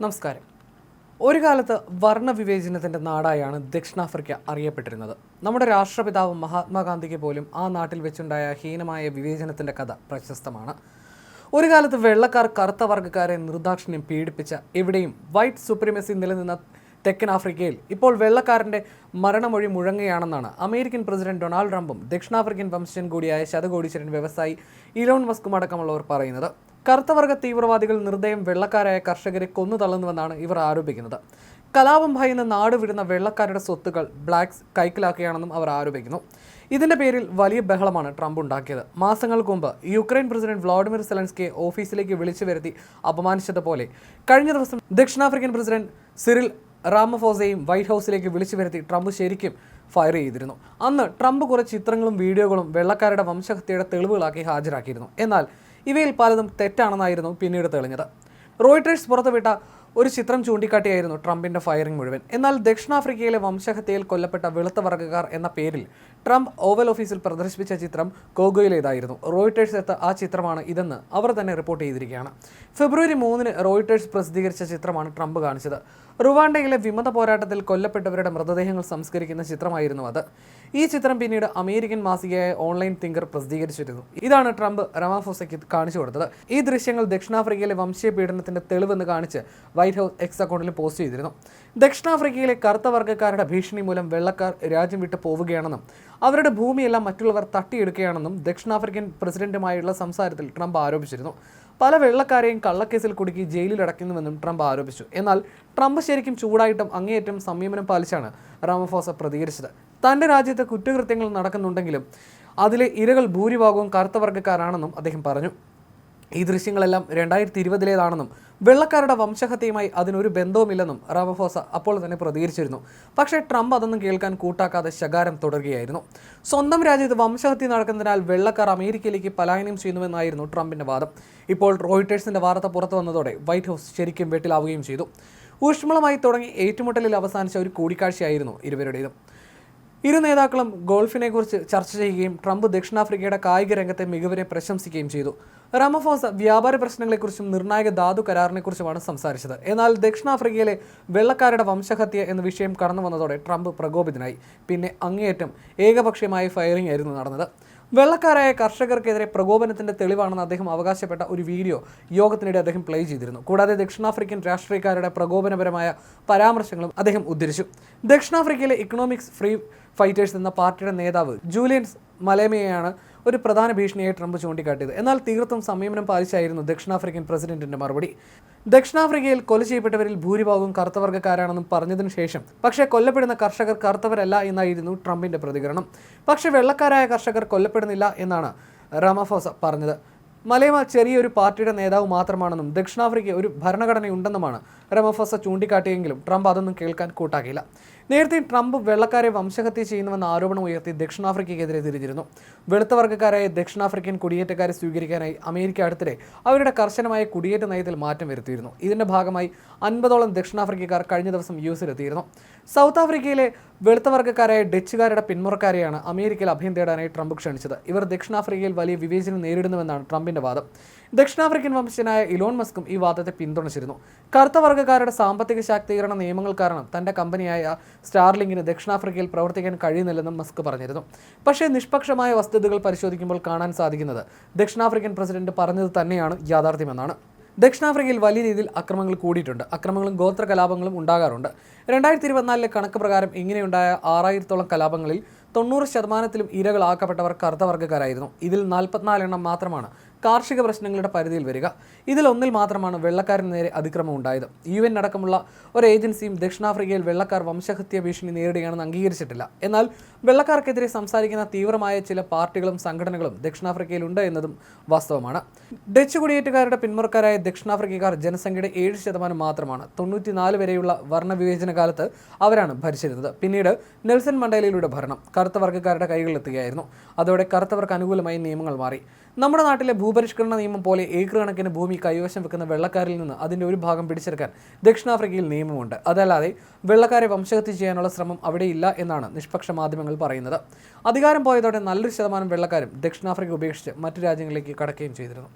നമസ്കാരം. ഒരു കാലത്ത് വർണവിവേചനത്തിന്റെ നാടായാണ് ദക്ഷിണാഫ്രിക്ക അറിയപ്പെട്ടിരുന്നത്. നമ്മുടെ രാഷ്ട്രപിതാവ് മഹാത്മാഗാന്ധിക്ക് പോലും ആ നാട്ടിൽ വെച്ചുണ്ടായ ഹീനമായ വിവേചനത്തിന്റെ കഥ പ്രശസ്തമാണ്. ഒരു കാലത്ത് വെള്ളക്കാർ കറുത്ത വർഗക്കാരെ നിർദാക്ഷിണ്യം പീഡിപ്പിച്ച എവിടെയും വൈറ്റ് സുപ്രീമസി നിലനിന്ന തെക്കൻ ആഫ്രിക്കയിൽ ഇപ്പോൾ വെള്ളക്കാരന്റെ മരണമൊഴി മുഴങ്ങുകയാണെന്നാണ് അമേരിക്കൻ പ്രസിഡന്റ് ഡൊണാൾഡ് ട്രംപും ദക്ഷിണാഫ്രിക്കൻ വംശജൻ കൂടിയായ ശതകോടീശ്വരൻ വ്യവസായി ഇലോൺ മസ്കും അടക്കമുള്ളവർ പറയുന്നത്. കറുത്തവർഗ തീവ്രവാദികൾ നിർദ്ദയം വെള്ളക്കാരായ കർഷകരെ കൊന്നു തള്ളുന്നുവെന്നാണ് ഇവർ ആരോപിക്കുന്നത്. കലാപം ഭയന്ന് നാട് വിടുന്ന വെള്ളക്കാരുടെ സ്വത്തുകൾ ബ്ലാക്സ് കൈക്കലാക്കുകയാണെന്നും അവർ ആരോപിക്കുന്നു. ഇതിന്റെ പേരിൽ വലിയ ബഹളമാണ് ട്രംപ് ഉണ്ടാക്കിയത്. മാസങ്ങൾക്ക് മുമ്പ് യുക്രൈൻ പ്രസിഡന്റ് വ്ളാഡിമിർ സെലൻസ്കിയെ ഓഫീസിലേക്ക് വിളിച്ചു വരുത്തി അപമാനിച്ചതുപോലെ കഴിഞ്ഞ ദിവസം ദക്ഷിണാഫ്രിക്കൻ പ്രസിഡന്റ് സിറിൽ റാമഫോസയും വൈറ്റ് ഹൗസിലേക്ക് വിളിച്ചു വരുത്തി ട്രംപ് ശരിക്കും ഫയർ ചെയ്തിരുന്നു. അന്ന് ട്രംപ് കുറേ ചിത്രങ്ങളും വീഡിയോകളും വെള്ളക്കാരുടെ വംശഹത്യയുടെ തെളിവുകളാക്കി ഹാജരാക്കിയിരുന്നു. എന്നാൽ ഇവയിൽ പലതും തെറ്റാണെന്നായിരുന്നു പിന്നീട് തെളിഞ്ഞത്. റോയിട്ടേഴ്സ് പുറത്തുവിട്ട ഒരു ചിത്രം ചൂണ്ടിക്കാട്ടിയായിരുന്നു ട്രംപിന്റെ ഫയറിംഗ് മുഴുവൻ. എന്നാൽ ദക്ഷിണാഫ്രിക്കയിലെ വംശഹത്യയിൽ കൊല്ലപ്പെട്ട വെളുത്ത വർഗക്കാർ എന്ന പേരിൽ ട്രംപ് ഓവൽ ഓഫീസിൽ പ്രദർശിപ്പിച്ച ചിത്രം കോഗോയിലേതായിരുന്നു റോയിട്ടേഴ്സ് എത്ത ആ ചിത്രമാണ് ഇതെന്ന് അവർ തന്നെ റിപ്പോർട്ട് ചെയ്തിരിക്കുകയാണ്. ഫെബ്രുവരി മൂന്നിന് റോയിട്ടേഴ്സ് പ്രസിദ്ധീകരിച്ച ചിത്രമാണ് ട്രംപ് കാണിച്ചത്. റുവാണ്ടയിലെ വിമത പോരാട്ടത്തിൽ കൊല്ലപ്പെട്ടവരുടെ മൃതദേഹങ്ങൾ സംസ്കരിക്കുന്ന ചിത്രമായിരുന്നു അത്. ഈ ചിത്രം പിന്നീട് അമേരിക്കൻ മാസികയായ ഓൺലൈൻ തിങ്കർ പ്രസിദ്ധീകരിച്ചിരുന്നു. ഇതാണ് ട്രംപ് റമാഫോസയ്ക്ക് കാണിച്ചു കൊടുത്തത്. ഈ ദൃശ്യങ്ങൾ ദക്ഷിണാഫ്രിക്കയിലെ വംശീയ പീഡനത്തിന്റെ തെളിവെന്ന് കാണിച്ച് വൈറ്റ് ഹൗസ് എക്സ് അക്കൗണ്ടിൽ പോസ്റ്റ് ചെയ്തിരുന്നു. ദക്ഷിണാഫ്രിക്കയിലെ കറുത്ത വർഗക്കാരുടെ ഭീഷണി മൂലം വെള്ളക്കാർ രാജ്യം വിട്ടു പോവുകയാണെന്നും അവരുടെ ഭൂമിയെല്ലാം മറ്റുള്ളവർ തട്ടിയെടുക്കുകയാണെന്നും ദക്ഷിണാഫ്രിക്കൻ പ്രസിഡന്റുമായുള്ള സംസാരത്തിൽ ട്രംപ് ആരോപിച്ചിരുന്നു. പല വെള്ളക്കാരെയും കള്ളക്കേസിൽ കുടുക്കി ജയിലിൽ അടയ്ക്കുന്നുവെന്നും ട്രംപ് ആരോപിച്ചു. എന്നാൽ ട്രംപ് ശരിക്കും ചൂടായിട്ടും അങ്ങേയറ്റം സംയമനം പാലിച്ചാണ് റാമഫോസ പ്രതികരിച്ചത്. തന്റെ രാജ്യത്ത് കുറ്റകൃത്യങ്ങൾ നടക്കുന്നുണ്ടെങ്കിലും അതിലെ ഇരകൾ ഭൂരിഭാഗവും കറുത്ത വർഗക്കാരാണെന്നും അദ്ദേഹം പറഞ്ഞു. ഈ ദൃശ്യങ്ങളെല്ലാം രണ്ടായിരത്തി ഇരുപതിലേതാണെന്നും വെള്ളക്കാരുടെ വംശഹത്യയുമായി അതിനൊരു ബന്ധവുമില്ലെന്നും റാമഫോസ അപ്പോൾ തന്നെ പ്രതികരിച്ചിരുന്നു. പക്ഷേ ട്രംപ് അതൊന്നും കേൾക്കാൻ കൂട്ടാക്കാതെ ശകാരം തുടരുകയായിരുന്നു. സ്വന്തം രാജ്യത്ത് വംശഹത്യ നടക്കുന്നതിനാൽ വെള്ളക്കാർ അമേരിക്കയിലേക്ക് പലായനം ചെയ്യുന്നുവെന്നായിരുന്നു ട്രംപിന്റെ വാദം. ഇപ്പോൾ റോയിട്ടേഴ്സിന്റെ വാർത്ത പുറത്തു വന്നതോടെ വൈറ്റ് ഹൗസ് ശരിക്കും വെട്ടിലാവുകയും ചെയ്തു. ഊഷ്മളമായി തുടങ്ങി ഏറ്റുമുട്ടലിൽ അവസാനിച്ച ഒരു കൂടിക്കാഴ്ചയായിരുന്നു ഇരുവരുടേതും. ഇരു നേതാക്കളും ഗോൾഫിനെ കുറിച്ച് ചർച്ച ചെയ്യുകയും ട്രംപ് ദക്ഷിണാഫ്രിക്കയുടെ കായിക രംഗത്തെ മികവിനെ പ്രശംസിക്കുകയും ചെയ്തു. റാമഫോസ വ്യാപാര പ്രശ്നങ്ങളെക്കുറിച്ചും നിർണായക ധാതു കരാറിനെക്കുറിച്ചുമാണ് സംസാരിച്ചത്. എന്നാൽ ദക്ഷിണാഫ്രിക്കയിലെ വെള്ളക്കാരുടെ വംശഹത്യ എന്ന വിഷയം കടന്നു വന്നതോടെ ട്രംപ് പ്രകോപിതനായി. പിന്നെ അങ്ങേയറ്റം ഏകപക്ഷീയമായ ഫയറിംഗ് ആയിരുന്നു നടന്നത്. വെള്ളക്കാരായ കർഷകർക്കെതിരെ പ്രകോപനത്തിന്റെ തെളിവാണെന്ന് അദ്ദേഹം അവകാശപ്പെട്ട ഒരു വീഡിയോ യോഗത്തിനിടെ അദ്ദേഹം പ്ലേ ചെയ്തിരുന്നു. കൂടാതെ ദക്ഷിണാഫ്രിക്കൻ രാഷ്ട്രീയക്കാരുടെ പ്രകോപനപരമായ പരാമർശങ്ങളും അദ്ദേഹം ഉദ്ധരിച്ചു. ദക്ഷിണാഫ്രിക്കയിലെ ഇക്കണോമിക്സ് ഫ്രീ ഫൈറ്റേഴ്സ് എന്ന പാർട്ടിയുടെ നേതാവ് ജൂലിയൻസ് മലേമയെയാണ് ഒരു പ്രധാന ഭീഷണിയായി ട്രംപ് ചൂണ്ടിക്കാട്ടിയത്. എന്നാൽ തീർത്തും സംയമനം പാലിച്ചായിരുന്നു ദക്ഷിണാഫ്രിക്കൻ പ്രസിഡന്റിന്റെ മറുപടി. ദക്ഷിണാഫ്രിക്കയിൽ കൊല ചെയ്യപ്പെട്ടവരിൽ ഭൂരിഭാഗവും കറുത്തവർഗക്കാരാണെന്നും പറഞ്ഞതിനു ശേഷം പക്ഷേ കൊല്ലപ്പെടുന്ന കർഷകർ കറുത്തവരല്ല എന്നായിരുന്നു ട്രംപിന്റെ പ്രതികരണം. പക്ഷേ വെള്ളക്കാരായ കർഷകർ കൊല്ലപ്പെടുന്നില്ല എന്നാണ് റമഫോസ പറഞ്ഞത്. മലയമ ചെറിയൊരു പാർട്ടിയുടെ നേതാവ് മാത്രമാണെന്നും ദക്ഷിണാഫ്രിക്ക ഒരു ഭരണഘടനയുണ്ടെന്നുമാണ് റമഫോസ ചൂണ്ടിക്കാട്ടിയെങ്കിലും ട്രംപ് അതൊന്നും കേൾക്കാൻ കൂട്ടാക്കിയില്ല. നേരത്തെ ട്രംപ് വെള്ളക്കാരെ വംശഹത്യ ചെയ്യുന്നുവെന്ന ആരോപണം ഉയർത്തി ദക്ഷിണാഫ്രിക്കയ്ക്കെതിരെ തിരിഞ്ഞിരുന്നു. വെളുത്ത വർഗക്കാരായ ദക്ഷിണാഫ്രിക്കൻ കുടിയേറ്റക്കാരെ സ്വീകരിക്കാനായി അമേരിക്ക അടുത്തിടെ അവരുടെ കർശനമായ കുടിയേറ്റ നയത്തിൽ മാറ്റം വരുത്തിയിരുന്നു. ഇതിന്റെ ഭാഗമായി അൻപതോളം ദക്ഷിണാഫ്രിക്കക്കാർ കഴിഞ്ഞ ദിവസം യു എസിലെത്തിയിരുന്നു സൗത്ത് ആഫ്രിക്കയിലെ വെളുത്ത വർഗക്കാരായ ഡച്ചുകാരുടെ പിന്മുറക്കാരെയാണ് അമേരിക്കയിൽ അഭയം തേടാനായി ട്രംപ് ക്ഷണിച്ചത്. ഇവർ ദക്ഷിണാഫ്രിക്കയിൽ വലിയ വിവേചനം നേരിടുന്നുവെന്നാണ് ട്രംപിന്റെ വാദം. ദക്ഷിണാഫ്രിക്കൻ വംശജനായ ഇലോൺ മസ്കും ഈ വാദത്തെ പിന്തുണച്ചിരുന്നു. കറുത്ത സാമ്പത്തിക ശാക്തീകരണ നിയമങ്ങൾ കാരണം തന്റെ കമ്പനിയായ സ്റ്റാർലിങ്കിന് ദക്ഷിണാഫ്രിക്കയിൽ പ്രവർത്തിക്കാൻ കഴിയുന്നില്ലെന്നും മസ്ക് പറഞ്ഞിരുന്നു. പക്ഷേ നിഷ്പക്ഷമായ വസ്തുതകൾ പരിശോധിക്കുമ്പോൾ കാണാൻ സാധിക്കുന്നത് ദക്ഷിണാഫ്രിക്കൻ പ്രസിഡന്റ് പറഞ്ഞത് തന്നെയാണ് യാഥാർത്ഥ്യമെന്നാണ്. ദക്ഷിണാഫ്രിക്കയിൽ വലിയ രീതിയിൽ അക്രമങ്ങൾ കൂടിയിട്ടുണ്ട്. അക്രമങ്ങളും ഗോത്ര കലാപങ്ങളും ഉണ്ടാകാറുണ്ട്. രണ്ടായിരത്തി ഇരുപത്തിനാലിലെ കണക്ക് പ്രകാരം ഇങ്ങനെയുണ്ടായ ആറായിരത്തോളം കലാപങ്ങളിൽ തൊണ്ണൂറ് ശതമാനത്തിലും ഇരകളാക്കപ്പെട്ടവർ കറുത്തവർഗക്കാരായിരുന്നു ഇതിൽ നാൽപ്പത്തിനാലെണ്ണം മാത്രമാണ് കാർഷിക പ്രശ്നങ്ങളുടെ പരിധിയിൽ വരിക. ഇതിലൊന്നിൽ മാത്രമാണ് വെള്ളക്കാരന് നേരെ അതിക്രമം ഉണ്ടായത്. യു എൻ അടക്കമുള്ള ഒരു ഏജൻസിയും ദക്ഷിണാഫ്രിക്കയിൽ വെള്ളക്കാർ വംശഹത്യ ഭീഷണി നേരിടുകയാണെന്ന് അംഗീകരിച്ചിട്ടില്ല. എന്നാൽ വെള്ളക്കാർക്കെതിരെ സംസാരിക്കുന്ന തീവ്രമായ ചില പാർട്ടികളും സംഘടനകളും ദക്ഷിണാഫ്രിക്കയിലുണ്ട് എന്നതും വാസ്തവമാണ്. ഡച്ച് കുടിയേറ്റക്കാരുടെ പിന്മുറക്കാരായ ദക്ഷിണാഫ്രിക്കക്കാർ ജനസംഖ്യയുടെ ഏഴ് ശതമാനം മാത്രമാണ്. തൊണ്ണൂറ്റിനാല് വരെയുള്ള വർണവിവേചന കാലത്ത് അവരാണ് ഭരിച്ചിരുന്നത്. പിന്നീട് നെൽസൺ മണ്ടേലയിലൂടെ ഭരണം. കറുത്ത വർഗക്കാരുടെ കൈകളിലെത്തുകയായിരുന്നു. അതോടെ കറുത്തവർക്ക് അനുകൂലമായി നിയമങ്ങൾ മാറി. നമ്മുടെ നാട്ടിലെ ഭൂപരിഷ്കരണ നിയമം പോലെ ഏക്കർ കണക്കിന് ഭൂമി കൈവശം വെക്കുന്ന വെള്ളക്കാരിൽ നിന്ന് അതിന്റെ ഒരു ഭാഗം പിടിച്ചെടുക്കാൻ ദക്ഷിണാഫ്രിക്കയിൽ നിയമമുണ്ട്. അതല്ലാതെ വെള്ളക്കാരെ വംശഹത്യ ചെയ്യാനുള്ള ശ്രമം അവിടെയില്ല എന്നാണ് നിഷ്പക്ഷ മാധ്യമങ്ങൾ പറയുന്നത്. അധികാരം പോയതോടെ നല്ലൊരു ശതമാനം വെള്ളക്കാരും ദക്ഷിണാഫ്രിക്ക ഉപേക്ഷിച്ച് മറ്റു രാജ്യങ്ങളിലേക്ക് കടക്കുകയും ചെയ്തിരുന്നു.